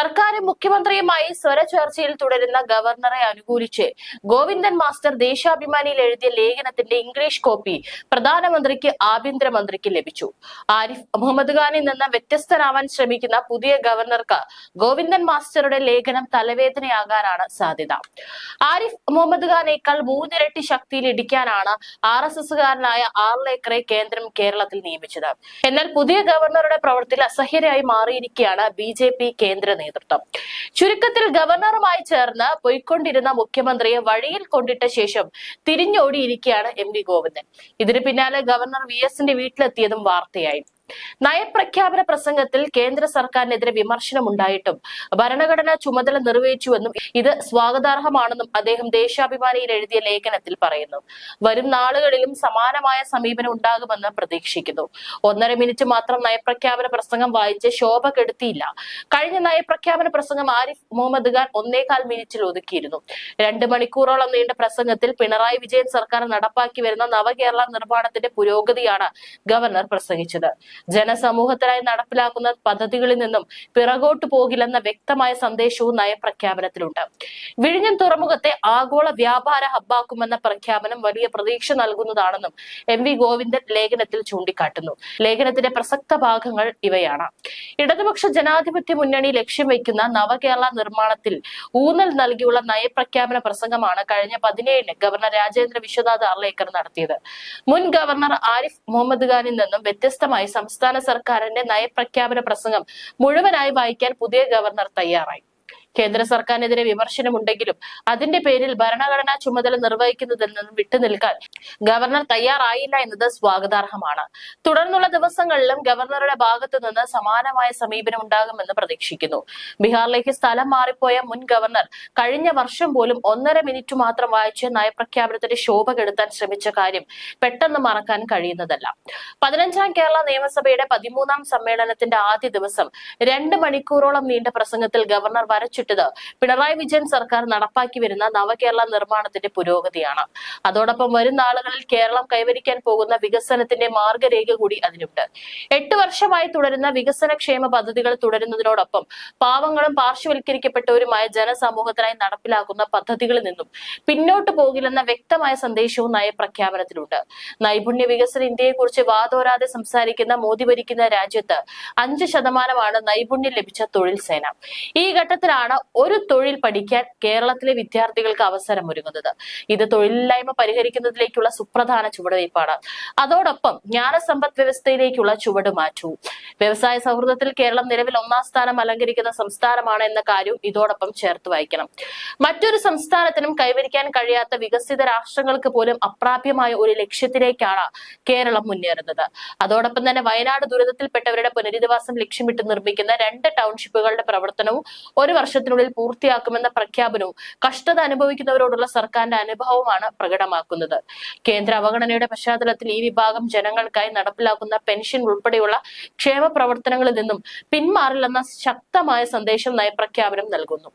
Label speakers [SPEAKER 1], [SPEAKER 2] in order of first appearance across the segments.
[SPEAKER 1] സർക്കാരും മുഖ്യമന്ത്രിയുമായി സ്വരചേർച്ചയിൽ തുടരുന്ന ഗവർണറെ അനുകൂലിച്ച് ഗോവിന്ദൻ മാസ്റ്റർ ദേശാഭിമാനിയിൽ എഴുതിയ ലേഖനത്തിന്റെ ഇംഗ്ലീഷ് കോപ്പി പ്രധാനമന്ത്രിക്ക് ആഭ്യന്തരമന്ത്രിക്ക് ലഭിച്ചു. ആരിഫ് മുഹമ്മദ് ഖാനിൽ നിന്ന് വ്യത്യസ്തനാവാൻ ശ്രമിക്കുന്ന പുതിയ ഗവർണർക്ക് ഗോവിന്ദൻ മാസ്റ്ററുടെ ലേഖനം തലവേദനയാകാനാണ് സാധ്യത. ആരിഫ് മുഹമ്മദ് ഖാനേക്കാൾ മൂന്നിരട്ടി ശക്തിയിൽ ഇടിക്കാനാണ് ആർ എസ് എസുകാരനായ ആർലേക്കറെ കേന്ദ്രം കേരളത്തിൽ നിയമിച്ചത്. എന്നാൽ പുതിയ ഗവർണറുടെ പ്രവൃത്തിയിൽ അസഹ്യരായി മാറിയിരിക്കുകയാണ് ബി ജെ പി കേന്ദ്ര നേതൃത്വം. ചുരുക്കത്തിൽ ഗവർണറുമായി ചേർന്ന് പോയിക്കൊണ്ടിരുന്ന മുഖ്യമന്ത്രിയെ വഴിയിൽ കൊണ്ടിട്ട ശേഷം തിരിഞ്ഞോടിയിരിക്കുകയാണ് എം വി ഗോവിന്ദൻ. ഇതിന് പിന്നാലെ ഗവർണർ വി എസിന്റെ വീട്ടിലെത്തിയതും വാർത്തയായി. നയപ്രഖ്യാപന പ്രസംഗത്തിൽ കേന്ദ്ര സർക്കാരിനെതിരെ വിമർശനമുണ്ടായിട്ടും ഭരണഘടനാ ചുമതല നിർവഹിച്ചുവെന്നും ഇത് സ്വാഗതാർഹമാണെന്നും അദ്ദേഹം ദേശാഭിമാനിയിൽ എഴുതിയ ലേഖനത്തിൽ പറയുന്നു. വരും നാളുകളിലും സമാനമായ സമീപനം ഉണ്ടാകുമെന്ന് പ്രതീക്ഷിക്കുന്നു. ഒന്നര മിനിറ്റ് മാത്രം നയപ്രഖ്യാപന പ്രസംഗം വായിച്ച് ശോഭ കെടുത്തിയില്ല. കഴിഞ്ഞ നയപ്രഖ്യാപന പ്രസംഗം ആരിഫ് മുഹമ്മദ് ഖാൻ ഒന്നേകാൽ മിനിറ്റിൽ ഒതുക്കിയിരുന്നു. രണ്ട് മണിക്കൂറോളം നീണ്ട പ്രസംഗത്തിൽ പിണറായി വിജയൻ സർക്കാർ നടപ്പാക്കി വരുന്ന നവകേരള നിർമ്മാണത്തിന്റെ പുരോഗതിയാണ് ഗവർണർ പ്രസംഗിച്ചത്. ജനസമൂഹത്തിനായി നടപ്പിലാക്കുന്ന പദ്ധതികളിൽ നിന്നും പിറകോട്ട് പോകില്ലെന്ന വ്യക്തമായ സന്ദേശവും നയപ്രഖ്യാപനത്തിലുണ്ട്. വിഴിഞ്ഞം തുറമുഖത്തെ ആഗോള വ്യാപാര ഹബ്ബാക്കുമെന്ന പ്രഖ്യാപനം വലിയ പ്രതീക്ഷ നൽകുന്നതാണെന്നും എം വി ഗോവിന്ദൻ ലേഖനത്തിൽ ചൂണ്ടിക്കാട്ടുന്നു. ലേഖനത്തിന്റെ പ്രസക്ത ഭാഗങ്ങൾ ഇവയാണ്. ഇടതുപക്ഷ ജനാധിപത്യ മുന്നണി ലക്ഷ്യം വയ്ക്കുന്ന നവകേരള നിർമ്മാണത്തിൽ ഊന്നൽ നൽകിയുള്ള നയപ്രഖ്യാപന പ്രസംഗമാണ് കഴിഞ്ഞ പതിനേഴിന് ഗവർണർ രാജേന്ദ്ര വിശ്വനാഥ് ആർലേക്കർ നടത്തിയത്. മുൻ ഗവർണർ ആരിഫ് മുഹമ്മദ് ഖാനിൽ നിന്നും വ്യത്യസ്തമായി സംസ്ഥാന സർക്കാരിന്റെ നയപ്രഖ്യാപന പ്രസംഗം മുഴുവനായി വായിക്കാൻ പുതിയ ഗവർണർ തയ്യാറായി. കേന്ദ്ര സർക്കാരിനെതിരെ വിമർശനമുണ്ടെങ്കിലും അതിന്റെ പേരിൽ ഭരണഘടനാ ചുമതല നിർവഹിക്കുന്നതിൽ നിന്നും വിട്ടുനിൽക്കാൻ ഗവർണർ തയ്യാറായില്ല എന്നത് സ്വാഗതാർഹമാണ്. തുടർന്നുള്ള ദിവസങ്ങളിലും ഗവർണറുടെ ഭാഗത്തു നിന്ന് സമാനമായ സമീപനം ഉണ്ടാകുമെന്ന് പ്രതീക്ഷിക്കുന്നു. ബീഹാറിലേക്ക് സ്ഥലം മാറിപ്പോയ മുൻ ഗവർണർ കഴിഞ്ഞ വർഷം പോലും ഒന്നര മിനിറ്റ് മാത്രം വായിച്ച് നയപ്രഖ്യാപനത്തിന്റെ ശോഭ കെടുത്താൻ ശ്രമിച്ച കാര്യം പെട്ടെന്ന് മറക്കാൻ കഴിയുന്നതല്ല. പതിനഞ്ചാം കേരള നിയമസഭയുടെ പതിമൂന്നാം സമ്മേളനത്തിന്റെ ആദ്യ ദിവസം രണ്ട് മണിക്കൂറോളം നീണ്ട പ്രസംഗത്തിൽ ഗവർണർ വരച്ചിട്ടത് പിണറായി വിജയൻ സർക്കാർ നടപ്പാക്കി വരുന്ന നവകേരള നിർമ്മാണത്തിന്റെ പുരോഗതിയാണ്. അതോടൊപ്പം വരും നാളുകളിൽ കേരളം കൈവരിക്കാൻ പോകുന്ന വികസനത്തിന്റെ മാർഗരേഖ കൂടി അതിനുണ്ട് എട്ട് വർഷമായി തുടരുന്ന വികസന ക്ഷേമ പദ്ധതികൾ തുടരുന്നതിനോടൊപ്പം പാവങ്ങളും പാർശ്വവൽക്കരിക്കപ്പെട്ടവരുമായ ജനസമൂഹത്തിനായി നടപ്പിലാക്കുന്ന പദ്ധതികളിൽ നിന്നും പിന്നോട്ട് പോകില്ലെന്ന വ്യക്തമായ സന്ദേശവും നയപ്രഖ്യാപനത്തിലുണ്ട് നൈപുണ്യ വികസന ഇന്ത്യയെക്കുറിച്ച് വാതോരാതെ സംസാരിക്കുന്ന മോദി ഭരിക്കുന്ന രാജ്യത്ത് അഞ്ച് ശതമാനമാണ് നൈപുണ്യം ലഭിച്ച തൊഴിൽ സേന. ഈ ഘട്ടത്തിലാണ് ഒരു തൊഴിൽ പഠിക്കാൻ കേരളത്തിലെ വിദ്യാർത്ഥികൾക്ക് അവസരം ഒരുങ്ങുന്നത്. ഇത് തൊഴിലില്ലായ്മ പരിഹരിക്കുന്നതിലേക്കുള്ള സുപ്രധാന ചുവടുവയ്പ്പാണ് അതോടൊപ്പം ജ്ഞാനസമ്പദ് വ്യവസ്ഥയിലേക്കുള്ള ചുവട് മാറ്റു. വ്യവസായ സൗഹൃദത്തിൽ കേരളം നിലവിൽ ഒന്നാം സ്ഥാനം അലങ്കരിക്കുന്ന സംസ്ഥാനമാണ് എന്ന കാര്യവും ഇതോടൊപ്പം ചേർത്ത് വായിക്കണം. മറ്റൊരു സംസ്ഥാനത്തിനും കൈവരിക്കാൻ കഴിയാത്ത വികസിത രാഷ്ട്രങ്ങൾക്ക് പോലും അപ്രാപ്യമായ ഒരു ലക്ഷ്യത്തിലേക്കാണ് കേരളം മുന്നേറുന്നത്. അതോടൊപ്പം തന്നെ വയനാട് ദുരിതത്തിൽപ്പെട്ടവരുടെ പുനരധിവാസം ലക്ഷ്യമിട്ട് നിർമ്മിക്കുന്ന രണ്ട് ടൗൺഷിപ്പുകളുടെ പ്രവർത്തനവും ഒരു വർഷത്തിനുള്ളിൽ പൂർത്തിയാക്കുമെന്ന പ്രഖ്യാപനവും കഷ്ടത അനുഭവിക്കുന്നവരോടുള്ള സർക്കാരിന്റെ അനുഭവമാണ് പ്രകടമാക്കുന്നത്. കേന്ദ്ര അവഗണനയുടെ പശ്ചാത്തലത്തിൽ ഈ വിഭാഗം ജനങ്ങൾക്കായി നടപ്പിലാക്കുന്ന പെൻഷൻ ഉൾപ്പെടെയുള്ള ക്ഷേമ പ്രവർത്തനങ്ങളിൽ നിന്നും പിന്മാറില്ലെന്ന ശക്തമായ സന്ദേശം നയപ്രഖ്യാപനം നൽകുന്നു.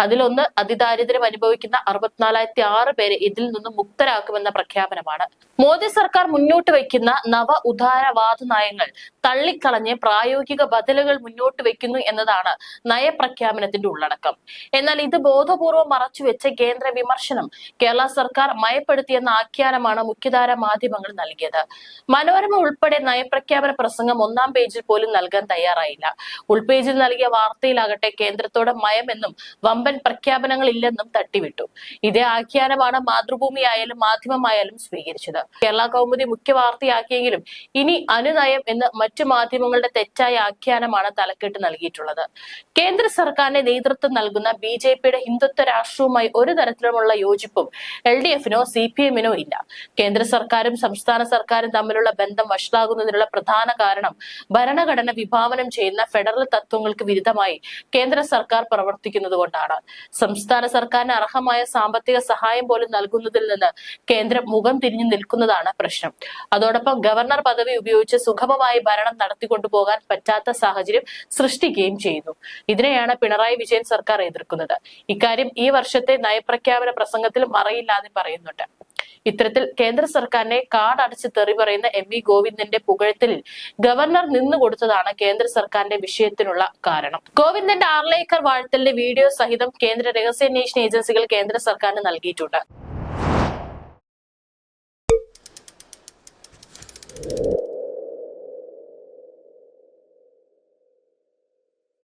[SPEAKER 1] അതിലൊന്ന് അതിദാരിദ്ര്യം അനുഭവിക്കുന്ന അറുപത്തിനാലായിരത്തി ആറ് പേരെ ഇതിൽ നിന്നും മുക്തരാക്കുമെന്ന പ്രഖ്യാപനമാണ്. മോദി സർക്കാർ മുന്നോട്ട് വയ്ക്കുന്ന നവ ഉദാരവാദ നയങ്ങൾ തള്ളിക്കളഞ്ഞ് പ്രായോഗിക ബദലുകൾ മുന്നോട്ട് വയ്ക്കുന്നു എന്നതാണ് നയപ്രഖ്യാപനത്തിന്റെ ഉള്ളടക്കം. എന്നാൽ ഇത് ബോധപൂർവം മറച്ചുവെച്ച കേന്ദ്ര വിമർശനം കേരള സർക്കാർ മയപ്പെടുത്തിയെന്ന ആഖ്യാനമാണ് മുഖ്യധാര മാധ്യമങ്ങൾ നൽകിയത്. മനോരമ ഉൾപ്പെടെ നയപ്രഖ്യാപന പ്രസംഗം ഒന്നാം പേജിൽ പോലും നൽകാൻ തയ്യാറായില്ല. ഉൾപേജിൽ നൽകിയ വാർത്തയിലാകട്ടെ കേന്ദ്രത്തോട് മയമെന്നും വമ്പൻ പ്രഖ്യാപനങ്ങളില്ലെന്നും തട്ടിവിട്ടു. ഇതേ ആഖ്യാനമാണ് മാതൃഭൂമി ആയാലും മാധ്യമമായാലും സ്വീകരിച്ചത്. കേരള കൗമുദി മുഖ്യ വാർത്തയാക്കിയെങ്കിലും ഇനി അനുനയം എന്ന് മറ്റു മാധ്യമങ്ങളുടെ തെറ്റായ ആഖ്യാനമാണ് തലക്കെട്ട് നൽകിയിട്ടുള്ളത്. കേന്ദ്ര സർക്കാരിന്റെ നേതൃത്വം നൽകുന്ന ബി ജെ പിയുടെ ഹിന്ദുത്വ രാഷ്ട്രവുമായി ഒരു തരത്തിലുമുള്ള യോജിപ്പും എൽ ഡി എഫിനോ സി പി എമ്മിനോ ഇല്ല. കേന്ദ്ര സർക്കാരും സംസ്ഥാന സർക്കാരും തമ്മിലുള്ള ബന്ധം വഷളാകുന്നതിനുള്ള പ്രധാന കാരണം ഭരണഘടന വിഭാവനം ചെയ്യുന്ന ഫെഡറൽ തത്വങ്ങൾക്ക് വിരുദ്ധമായി കേന്ദ്ര സർക്കാർ പ്രവർത്തിക്കുന്നത് കൊണ്ടാണ്. സംസ്ഥാന സർക്കാരിന് അർഹമായ സാമ്പത്തിക സഹായം പോലും നൽകുന്നതിൽ നിന്ന് കേന്ദ്രം മുഖം തിരിഞ്ഞു നിൽക്കുന്നതാണ് പ്രശ്നം. അതോടൊപ്പം ഗവർണർ പദവി ഉപയോഗിച്ച് സുഗമമായി ഭരണം നടത്തിക്കൊണ്ടുപോകാൻ പറ്റാത്ത സാഹചര്യം സൃഷ്ടിക്കുകയും ചെയ്യുന്നു. ഇതിനെയാണ് പിണറായി വിജയൻ സർക്കാർ എതിർക്കുന്നത്. ഇക്കാര്യം ഈ വർഷത്തെ നയപ്രഖ്യാപന പ്രസംഗത്തിലും അറിയില്ലാതെ പറയുന്നുണ്ട്. ഇത്തരത്തിൽ കേന്ദ്ര സർക്കാരിനെ കാടടച്ച് തെറി പറയുന്ന എം വി ഗോവിന്ദന്റെ പുകഴത്തിൽ ഗവർണർ നിന്നു കൊടുത്തതാണ് കേന്ദ്ര സർക്കാരിന്റെ വിഷയത്തിനുള്ള കാരണം. ഗോവിന്ദന്റെ ആർലേക്കർ വാഴ്ത്തലിന്റെ വീഡിയോ സഹിതം കേന്ദ്ര രഹസ്യാന്വേഷണ ഏജൻസികൾ കേന്ദ്ര സർക്കാരിന് നൽകിയിട്ടുണ്ട്.